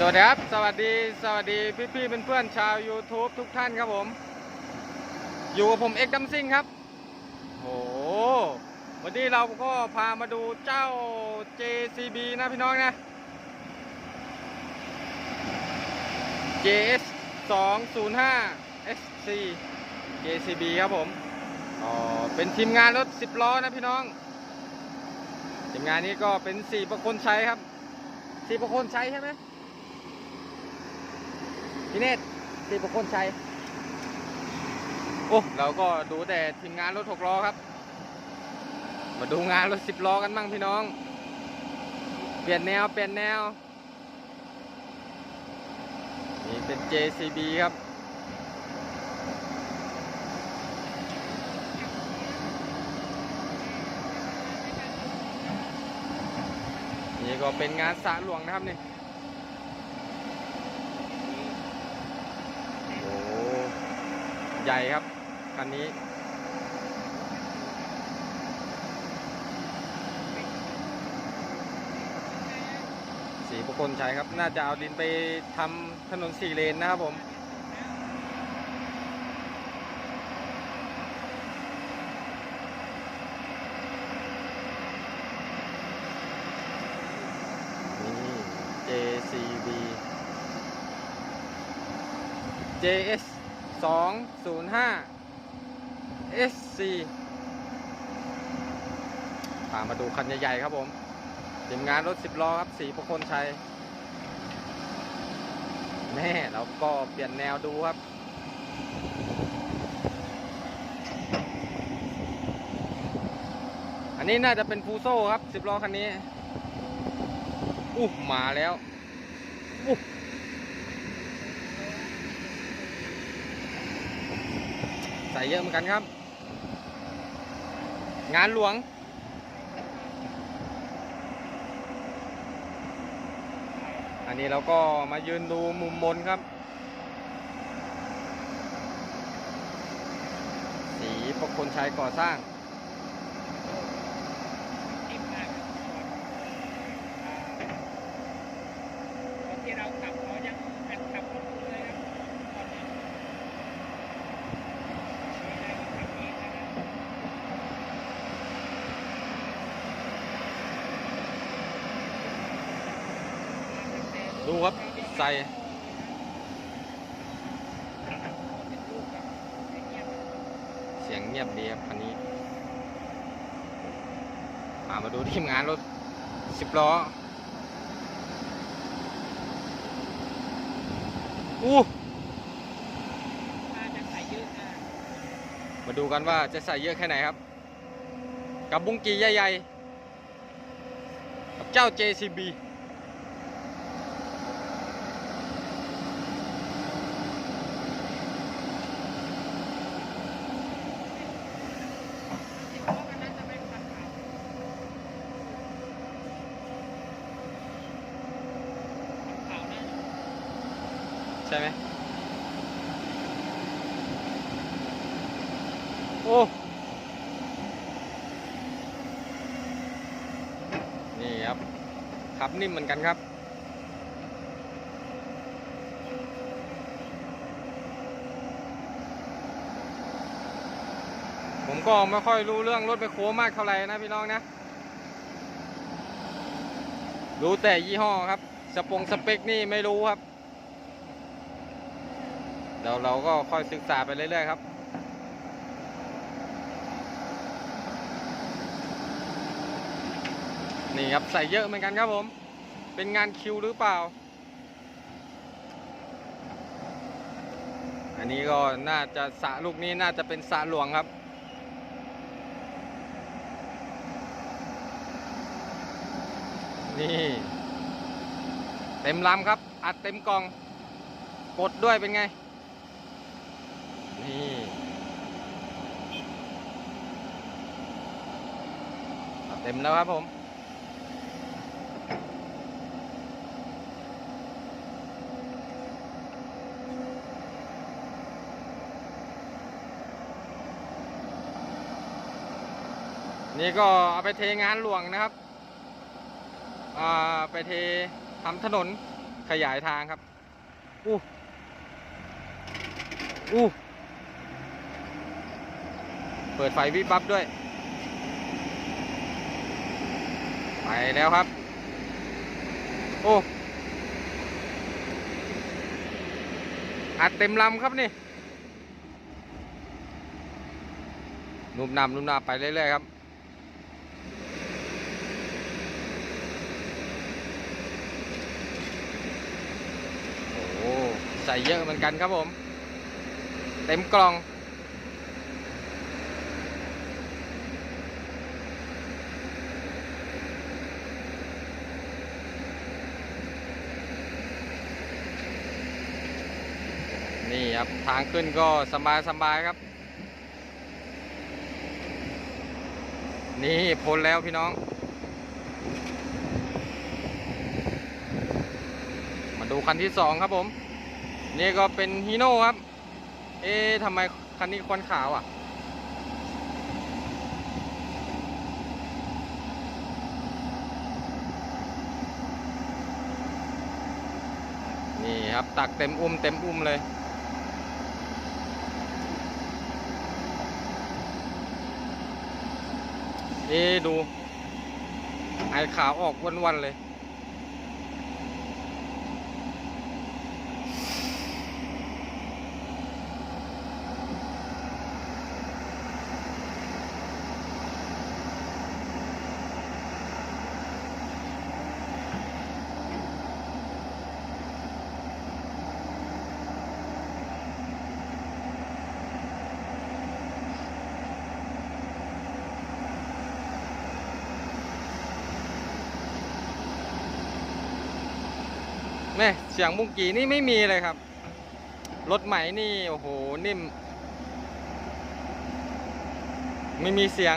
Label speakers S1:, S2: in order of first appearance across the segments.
S1: สวัสดีครับ สวัสดีสวัสดีพี่พี่ๆเพื่อนๆชาว YouTube ทุกท่านครับผม อยู่กับผมเอกดัมซิงครับโหวันนี้เราก็พามาดูเจ้า JCB นะพี่น้องนะ JS 205 SC JCB ครับผมอ๋อเป็นทีมงานรถ 10 ล้อนะพี่น้อง ทีมงานนี้ก็เป็น 4 ประคนใช้ครับ 4 ประคนใช้ใช่ไหม พี่เนตรตีประคนชัยโอ้เราก็ดูแต่ทีมงานรถหกล้อครับ มาดูงานรถสิบล้อกันบ้างพี่น้อง เปลี่ยนแนวเปลี่ยนแนวนี่เป็น JCB ครับนี่ก็เป็นงานสระหลวงนะครับนี่ โอ้โห ใหญ่ครับคันนี้ สีประคนชัยครับ น่าจะเอาดินไปทำถนนสี่เลนนะครับผมนี่ JCB JS 205 SC พามาดูคันใหญ่ๆครับผมทีมงานรถ 10 ล้อครับสีประคนชัยแม่เราก็เปลี่ยนแนวดูครับอันนี้น่าจะเป็นฟูโซ่ครับ10ล้อคันนี้ อู้มาแล้วอู้ ใส่เยอะเหมือนกันครับ งานหลวง อันนี้เราก็มายืนดูมุมบนครับ สีประคนชัยก่อสร้าง
S2: ที่เราขับเขายังหัดขับรถอยู่เลยครับตอนนี้ไม่ได้ขับเองนะครับ
S1: ดูครับ ใส่เสียงเงียบดีครับคันนี้มามาดูทีมงานรถสิบล้ออู้มาดูกันว่าจะใส่เยอะแค่ไหนครับ กับบุ้งกีใหญ่ๆกับเจ้า JCB
S2: ที่พวกอันนั้นจะไม่ขับขาวขาวนะ
S1: ใช่ไหมโอ้ นี่ครับ ขับนิ่มเหมือนกันครับผมก็ไม่ค่อยรู้เรื่องรถไปโค้มากเท่าไหร่นะพี่น้องนะ รู้แต่ยี่ห้อครับ สปงสเปคนี่ไม่รู้ครับ ดี๋ยวเราก็ค่อยศึกษาไปเรื่อยๆครับนี่ครับใส่เยอะเหมือนกันครับผม เป็นงานคิวหรือเปล่า อันนี้ก็น่าจะสะลูกนี้น่าจะเป็นสะหลวงครับนี่เต็มลำครับ อัดเต็มกล่อง กดด้วยเป็นไง นี่เต็มแล้วครับผม นี่ก็เอาไปเทงานหลวงนะครับไปเททำถนนขยายทางครับอู้อู้ เปิดไฟวิบวับด้วย ไปแล้วครับ โอ้อัดเต็มลำครับนี่นุ่มนำนุ่มนำไปเรื่อยๆครับโอ้ใส่เยอะเหมือนกันครับผม เต็มกล่อง นี่ ครับทางขึ้นก็สบายสบายครับ นี่พ้นแล้วพี่น้อง มาดูคันที่สองครับผม นี่ก็เป็นฮีโน่ครับ เอ๊ะทำไมคันนี้ควันขาวอะนี่ครับตักเต็มอุ้มเต็มอุ้มเลย เอ๊ดูไอขาวออกวันๆเลย แม่เสียงบุงกีนี่ไม่มีเลยครับ รถใหม่นี่ โอ้โห นิ่ม ไม่มีเสียง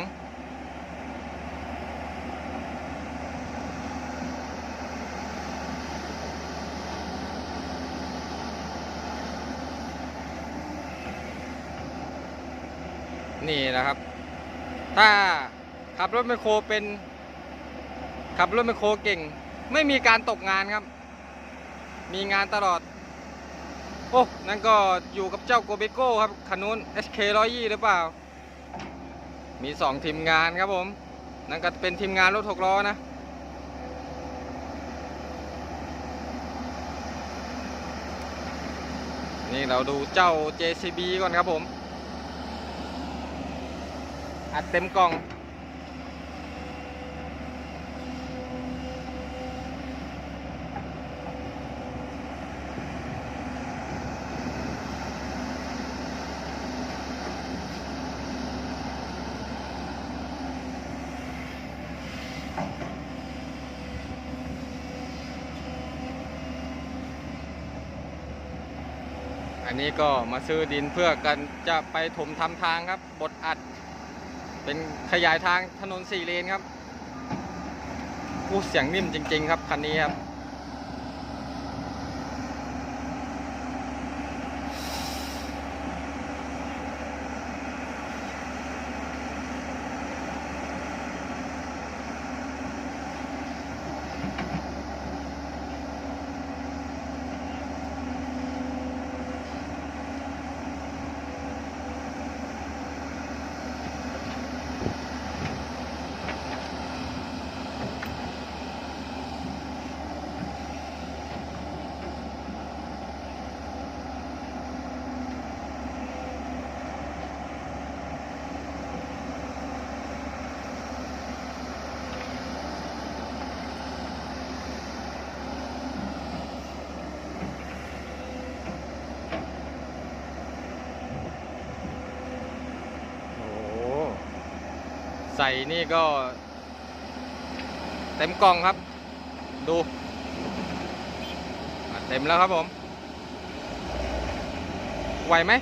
S1: นี่นะครับ ถ้าขับรถไมโครเป็น ขับรถไมโครเก่ง ไม่มีการตกงานครับ มีงานตลอด โอ้นั่นก็อยู่กับเจ้าโกเบโก้ครับคันนู้น SK 120หรือเปล่า มีสองทีมงานครับผม นั่นก็เป็นทีมงานรถหกล้อนะนี่เราดูเจ้า JCB ก่อนครับผม อัดเต็มกล่อง อันนี้ก็มาซื้อดินเพื่อกันจะไปถมทำทางครับ บดอัด เป็นขยายทางถนนสี่เลนครับอู้เสียงนิ่มจริง ๆ ครับคันนี้ครับ โอ้โห ใส่นี่ก็ เต็มกล่องครับ ดูเต็มแล้วครับผม ไหวไหม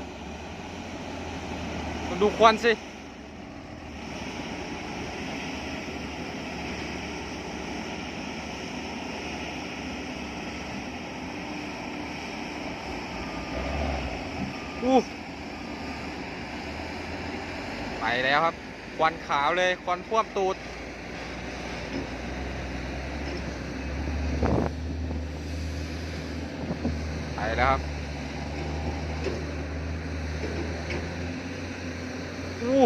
S1: ดูควันสิอู้ไปแล้วครับ ควันขาวเลยควันท่วมตูดนแล้วครับอู้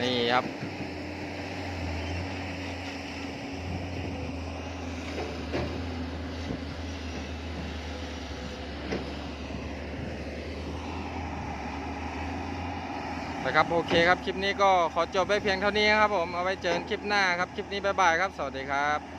S1: นี่ครับ นะครับ โอเคครับ คลิปนี้ก็ขอจบไว้เพียงเท่านี้ครับผม เอาไว้เจอกันคลิปหน้าครับ คลิปนี้บ๊ายบายครับ สวัสดีครับ